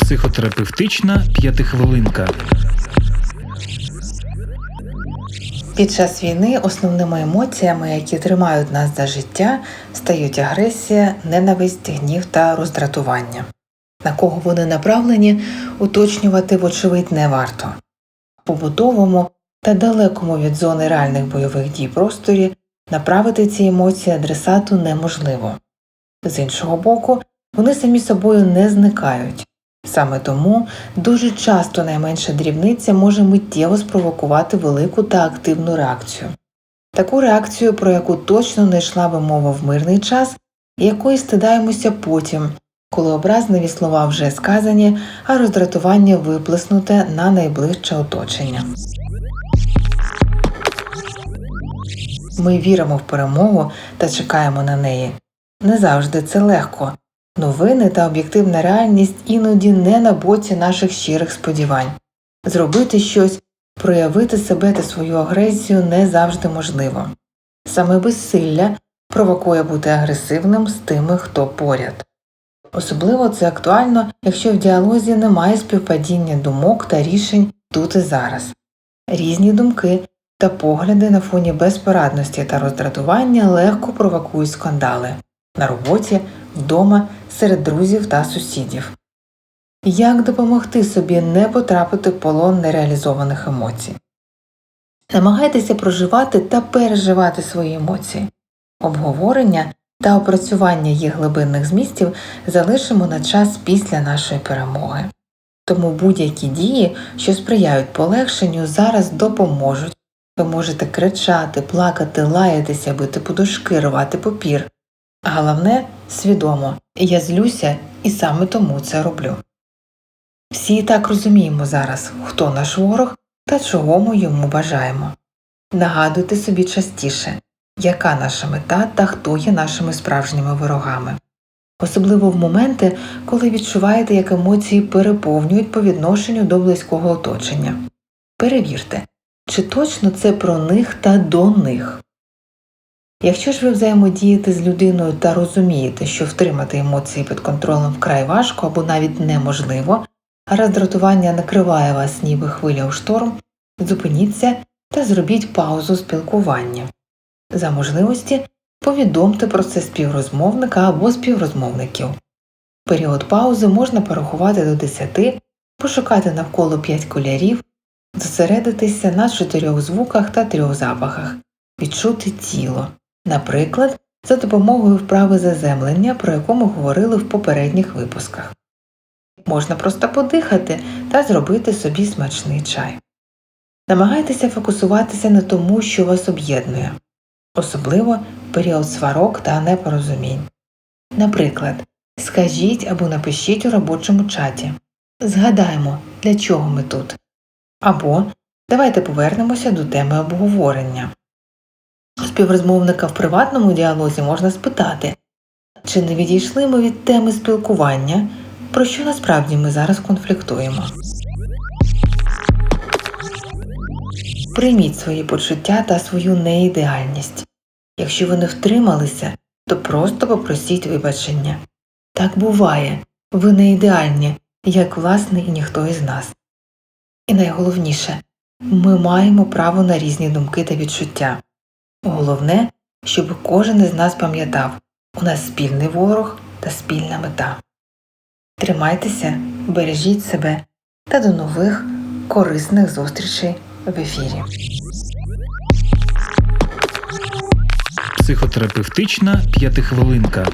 Психотерапевтична п'ятихвилинка. Під час війни основними емоціями, які тримають нас за життя, стають агресія, ненависть, гнів та роздратування. На кого вони направлені, уточнювати, вочевидь, не варто. Побутовому та далекому від зони реальних бойових дій просторі направити ці емоції адресату неможливо. З іншого боку, вони самі собою не зникають. Саме тому дуже часто найменша дрібниця може миттєво спровокувати велику та активну реакцію. Таку реакцію, про яку точно не йшла би мова в мирний час, якої стидаємося потім, коли образливі слова вже сказані, а роздратування виплеснуте на найближче оточення. Ми віримо в перемогу та чекаємо на неї. Не завжди це легко. Новини та об'єктивна реальність іноді не на боці наших щирих сподівань. Зробити щось, проявити себе та свою агресію не завжди можливо. Саме безсилля провокує бути агресивним з тими, хто поряд. Особливо це актуально, якщо в діалозі немає співпадіння думок та рішень тут і зараз. Різні думки та погляди на фоні безпорадності та роздратування легко провокують скандали на роботі, вдома, серед друзів та сусідів. Як допомогти собі не потрапити в полон нереалізованих емоцій? Намагайтеся проживати та переживати свої емоції. Обговорення та опрацювання їх глибинних змістів залишимо на час після нашої перемоги. Тому будь-які дії, що сприяють полегшенню, зараз допоможуть. Ви можете кричати, плакати, лаятися, бити подушки, рвати попір. Головне свідомо, я злюся і саме тому це роблю. Всі і так розуміємо зараз, хто наш ворог та чого ми йому бажаємо. Нагадуйте собі частіше, яка наша мета та хто є нашими справжніми ворогами. Особливо в моменти, коли відчуваєте, як емоції переповнюють по відношенню до близького оточення. Перевірте, чи точно це про них та до них. Якщо ж ви взаємодієте з людиною та розумієте, що втримати емоції під контролем вкрай важко або навіть неможливо, а роздратування накриває вас ніби хвиля у шторм, зупиніться та зробіть паузу спілкування. За можливості повідомте про це співрозмовника або співрозмовників. Період паузи можна порахувати до 10, пошукати навколо 5 кольорів, зосередитися на чотирьох звуках та трьох запахах, відчути тіло. Наприклад, за допомогою вправи заземлення, про яку ми говорили в попередніх випусках. Можна просто подихати та зробити собі смачний чай. Намагайтеся фокусуватися на тому, що вас об'єднує, особливо в період сварок та непорозумінь. Наприклад, скажіть або напишіть у робочому чаті Згадаймо, для чого ми тут. Або давайте повернемося до теми обговорення. Співрозмовника в приватному діалозі можна спитати, чи не відійшли ми від теми спілкування, про що насправді ми зараз конфліктуємо. Прийміть свої почуття та свою неідеальність. Якщо ви не втрималися, то просто попросіть вибачення. Так буває, ви не ідеальні, як власне і ніхто із нас. І найголовніше ми маємо право на різні думки та відчуття. Головне, щоб кожен із нас пам'ятав, у нас спільний ворог та спільна мета. Тримайтеся, бережіть себе та до нових корисних зустрічей в ефірі. Психотерапевтична п'ятихвилинка.